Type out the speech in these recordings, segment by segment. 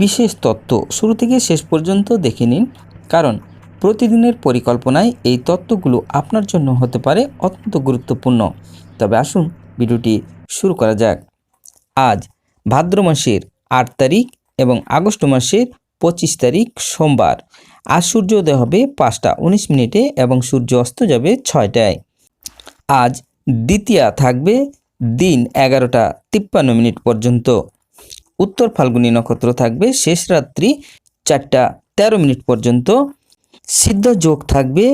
বিশেষ তত্ত্ব শুরু থেকে শেষ পর্যন্ত দেখে নিন। কারণ প্রতিদিনের পরিকল্পনায় এই তত্ত্বগুলো আপনার জন্য হতে পারে অত্যন্ত গুরুত্বপূর্ণ। তবে আসুন ভিডিওটি শুরু করা যাক। আজ ভাদ্র মাসের আট তারিখ এবং আগস্ট মাসের পঁচিশ তারিখ সোমবার। আজ সূর্যোদয় হবে পাঁচটা উনিশ মিনিটে এবং সূর্য অস্ত যাবে ছয়টায়। আজ দ্বিতীয়া থাকবে দিন এগারোটা তিপ্পান্ন মিনিট পর্যন্ত। উত্তর ফাল্গুনী নক্ষত্র থাকবে, শেষ রাত্রি চারটা তেরো মিনিট পর্যন্ত। সিদ্ধ যোগ থাকবে,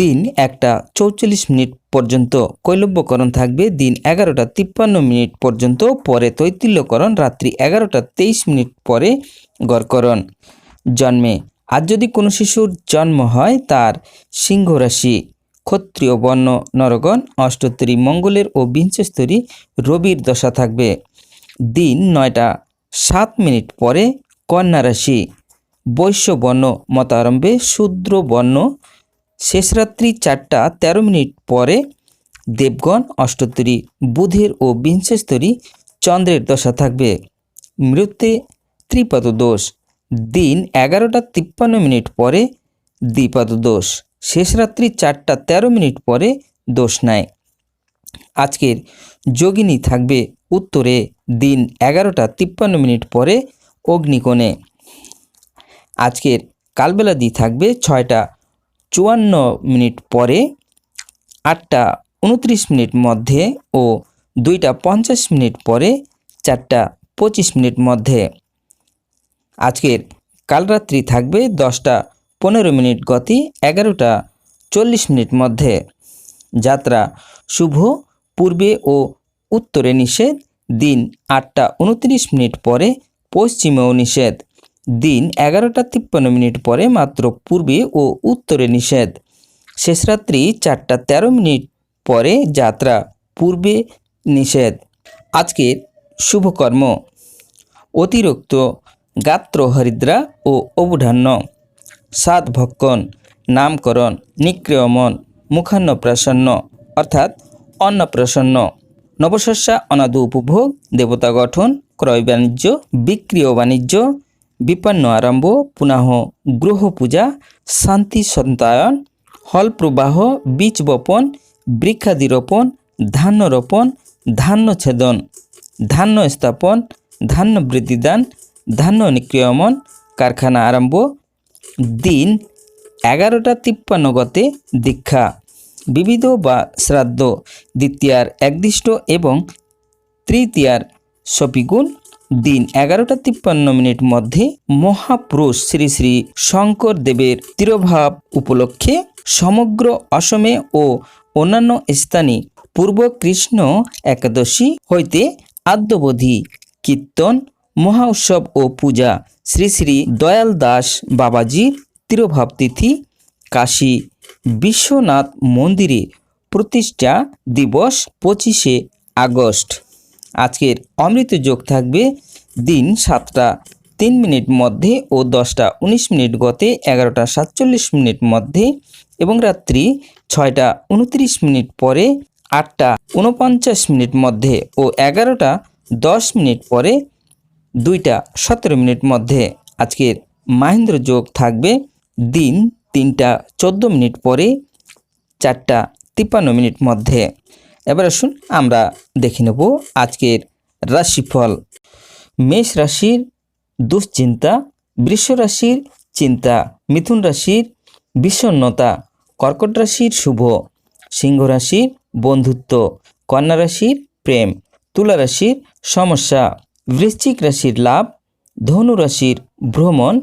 দিন একটা চৌচল্লিশ মিনিট পর্যন্ত। কৈলব্যকরণ থাকবে, দিন এগারোটা তিপ্পান্ন মিনিট পর্যন্ত। পরে তৈতিল্যকরণ, রাত্রি এগারোটা তেইশ মিনিট পরে গড়করণ। জন্মে আজ যদি কোনো শিশুর জন্ম হয়, তার সিংহ রাশি ক্ষত্রিয়, বর্ণ, নরগণ অষ্টোত্তরী মঙ্গলের ও বিংশস্তরী রবির দশা থাকবে। দিন নয়টা সাত মিনিট পরে কন্যা রাশি, বৈশ্য বর্ণ মতারম্ভে শূদ্র বর্ণ। শেষরাত্রি চারটা তেরো মিনিট পরে দেবগণ অষ্টোত্তরী বুধের ও বিংশস্তরী চন্দ্রের দশা থাকবে। মৃত্যে ত্রিপাদ দোষ দিন এগারোটা তিপ্পান্ন মিনিট পরে দ্বিপাদ দোষ শেষরাত্রি চারটা তেরো মিনিট পরে দোষ নেয় আজকের যোগিনী থাকবে উত্তরে দিন এগারোটা তিপ্পান্ন মিনিট পরে অগ্নিকোণে। আজকের কালবেলা দি থাকবে ছয়টা চুয়ান্ন মিনিট পরে, আটটা উনত্রিশ মিনিট মধ্যে ও দুইটা পঞ্চাশ মিনিট পরে চারটা পঁচিশ মিনিট মধ্যে। আজকের কালরাত্রি থাকবে দশটা পনেরো মিনিট গতি, এগারোটা চল্লিশ মিনিট মধ্যে। যাত্রা শুভ, পূর্বে ও উত্তরে নিষেধ, দিন আটটা উনত্রিশ মিনিট পরে পশ্চিমেও নিষেধ, দিন এগারোটা তিপ্পান্ন মিনিট পরে মাত্র পূর্বে ও উত্তরে নিষেধ শেষরাত্রি চারটা তেরো মিনিট পরে যাত্রা, পূর্বে নিষেধ। আজকের শুভকর্ম। অতিরিক্ত গাত্র হরিদ্রা ও অবধান্য। সাত ভক্ষণ, নামকরণ নিক্রিয়মন মুখান্নপ্রাসন্ন অর্থাৎ অন্নপ্রাসন্ন নবশস্যা, অনাদু উপভোগ, দেবতা গঠন, ক্রয় বাণিজ্য বিক্রিয় বাণিজ্য, বিপন্ন আরম্ভ পুনঃ গ্রহ পূজা, শান্তি সন্তায়ন, হল প্রবাহ, বীজ বপন বৃক্ষাদি রোপণ ধান্য রোপণ, ধান্য ছেদন, ধান্য স্থাপন, ধান্য বৃদ্ধিদান ধান্য নিক্রিয়মন, কারখানা আরম্ভ, দিন এগারোটা তিপ্পান্ন গতে দীক্ষা। বিবিধ বা শ্রাদ্ধ, দ্বিতীয়ার একদিষ্ট এবং তৃতীয়ার সপিগুণ। দিন এগারোটা তিপ্পান্ন মিনিট মধ্যে মহাপুরুষ শ্রী শ্রী শঙ্কর দেবের তিরোভাব উপলক্ষে সমগ্র অসমে ও অন্যান্য স্থানে পূর্ব কৃষ্ণ একাদশী হইতে আদ্যবধি কীর্তন, মহা উৎসব ও পূজা শ্রী শ্রী দয়াল দাস বাবাজির তিরোভাব তিথি কাশী বিশ্বনাথ মন্দিরে প্রতিষ্ঠা দিবস পঁচিশে আগস্ট। আজকের অমৃত যোগ থাকবে দিন সাতটা, তিন মিনিট মধ্যে ও দশটা উনিশ মিনিট গতে এগারোটা সাতচল্লিশ মিনিট মধ্যে এবং রাত্রি ছয়টা উনত্রিশ মিনিট পরে আটটা উনপঞ্চাশ মিনিট মধ্যে ও এগারোটা দশ মিনিট পরে দুইটা সতেরো মিনিট মধ্যে। আজকের মাহেন্দ্র যোগ থাকবে দিন তিনটা চোদ্দ মিনিট পরে চারটা তিপ্পান্ন মিনিট মধ্যে। এবার আসুন আমরা দেখে নেব আজকের রাশিফল। মেষ রাশির দুশ্চিন্তা, বৃষ রাশির চিন্তা, মিথুন রাশির বিষণ্নতা কর্কট রাশির শুভ, সিংহ রাশির বন্ধুত্ব, কন্যা রাশির প্রেম, তুলা রাশির সমস্যা, বৃশ্চিক রাশির লাভ, ধনু রাশির ভ্রমণ,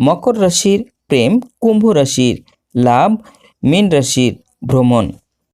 মকর রাশির প্রেম কুম্ভ রাশির লাভ মীন রাশির ভ্রমণ।